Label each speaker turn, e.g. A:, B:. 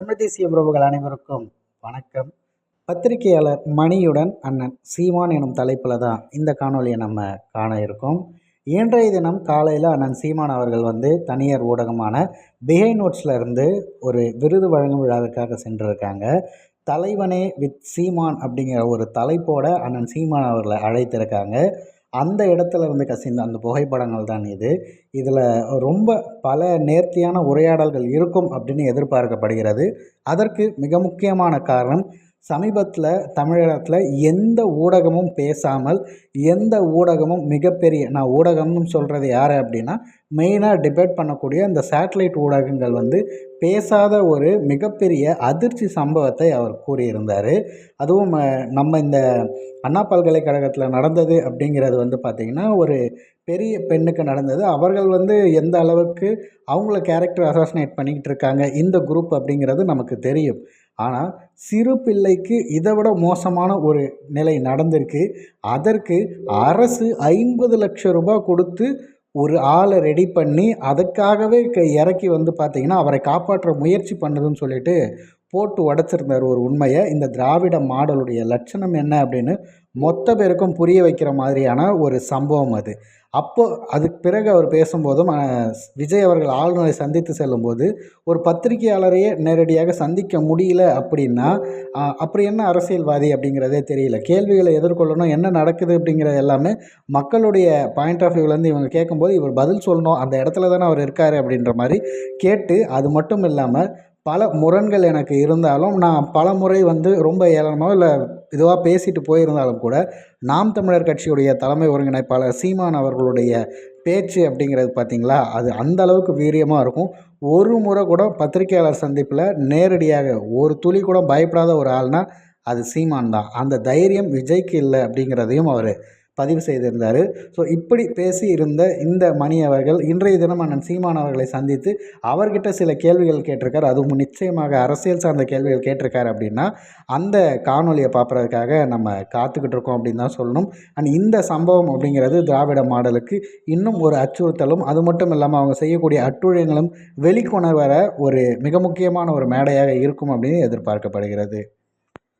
A: தமிழ் தேசிய உறவுகள் அனைவருக்கும் வணக்கம். பத்திரிகையாளர் மணியுடன் அண்ணன் சீமான் எனும் தலைப்பில் தான் இந்த காணொலியை நம்ம காண இருக்கோம். இன்றைய தினம் காலையில் அண்ணன் சீமான் அவர்கள் வந்து தனியார் ஊடகமான பிஹை நோட்ஸில் இருந்து ஒரு விருது வழங்கும் விழாவிற்காக சென்றிருக்காங்க. தலைவனே வித் சீமான் அப்படிங்கிற ஒரு தலைப்போட அண்ணன் சீமான் அவர்களை அழைத்திருக்காங்க. அந்த இடத்துல இருந்து கசிந்த அந்த புகைப்படங்கள் தான் இது. இதில் ரொம்ப பல நேர்த்தியான உரையாடல்கள் இருக்கும் அப்படின்னு எதிர்பார்க்கப்படுகிறது. அதற்கு மிக முக்கியமான காரணம் சமீபத்தில் தமிழகத்தில் எந்த ஊடகமும் பேசாமல் எந்த ஊடகமும் மிகப்பெரிய நான் ஊடகம்னு சொல்கிறது யார் அப்படின்னா மெயினாக டிபேட் பண்ணக்கூடிய இந்த சேட்டலைட் ஊடகங்கள் வந்து பேசாத ஒரு மிகப்பெரிய அதிர்ச்சி சம்பவத்தை அவர் கூறியிருந்தார். அதுவும் நம்ம இந்த அண்ணா பல்கலைக்கழகத்தில் நடந்தது அப்படிங்கிறது வந்து பார்த்திங்கன்னா ஒரு பெரிய பெண்ணுக்கு நடந்தது. அவர்கள் வந்து எந்த அளவுக்கு அவங்கள கேரக்டர் அசாசினேட் பண்ணிக்கிட்டு இருக்காங்க இந்த குரூப் அப்படிங்கிறது நமக்கு தெரியும். ஆனால் சிறு பிள்ளைக்கு இதை விட மோசமான ஒரு நிலை நடந்திருக்கு. அதற்கு அரசு ஐம்பது லட்சம் ரூபாய் கொடுத்து ஒரு ஆளை ரெடி பண்ணி அதுக்காகவே க இறக்கி வந்து பார்த்திங்கன்னா அவரை காப்பாற்ற முயற்சி பண்ணுதுன்னு சொல்லிட்டு போட்டு உடச்சிருந்தார் ஒரு உண்மையை. இந்த திராவிட மாடலுடைய லட்சணம் என்ன அப்படின்னு மொத்த பேருக்கும் புரிய வைக்கிற மாதிரியான ஒரு சம்பவம் அது. அப்போது அதுக்கு பிறகு அவர் பேசும்போதும் விஜய் அவர்கள் ஆளுநரை சந்தித்து செல்லும்போது ஒரு பத்திரிகையாளரையே நேரடியாக சந்திக்க முடியல அப்படின்னா அப்படி என்ன அரசியல்வாதி அப்படிங்கிறதே தெரியல. கேள்விகளை எதிர்கொள்ளணும் என்ன நடக்குது அப்படிங்கிறது எல்லாமே மக்களுடைய பாயிண்ட் ஆஃப் வியூலேருந்து இவங்க கேட்கும்போது இவர் பதில் சொல்லணும் அந்த இடத்துல தானே அவர் இருக்கார் அப்படின்ற மாதிரி கேட்டு அது மட்டும் இல்லாமல் பல முரண்கள் எனக்கு இருந்தாலும் நான் பல முறை வந்து ரொம்ப ஏளனமாக இல்லை இதுவாக பேசிட்டு போயிருந்தாலும் கூட நாம் தமிழர் கட்சியுடைய தலைமை ஒருங்கிணைப்பாளர் சீமான் அவர்களுடைய பேச்சு அப்படிங்கிறது பார்த்திங்களா அது அந்த அளவுக்கு வீரியமாக இருக்கும். ஒரு முறை கூட பத்திரிகையாளர் சந்திப்பில் நேரடியாக ஒரு துளி கூட பயப்படாத ஒரு ஆள்னால் அது சீமான் தான். அந்த தைரியம் விஜய்க்கு இல்லை அப்படிங்கிறதையும் அவர் பதிவு செய்திருந்தார். ஸோ இப்படி பேசி இருந்த இந்த மணி அவர்கள் இன்றைய தினம் அண்ணன் சீமான் அவர்களை சந்தித்து அவர்கிட்ட சில கேள்விகள் கேட்டிருக்கார். அதுவும் நிச்சயமாக அரசியல் சார்ந்த கேள்விகள் கேட்டிருக்காரு அப்படின்னா அந்த காணொலியை பார்க்குறதுக்காக நம்ம காத்துக்கிட்டு இருக்கோம் அப்படின்னு தான் சொல்லணும். அண்ட் இந்த சம்பவம் அப்படிங்கிறது திராவிட மாடலுக்கு இன்னும் ஒரு அச்சுறுத்தலும் அது மட்டும் இல்லாமல் அவங்க செய்யக்கூடிய அட்டுழியங்களும் வெளிக்கொணர் வர ஒரு மிக முக்கியமான ஒரு மேடையாக இருக்கும் அப்படின்னு எதிர்பார்க்கப்படுகிறது.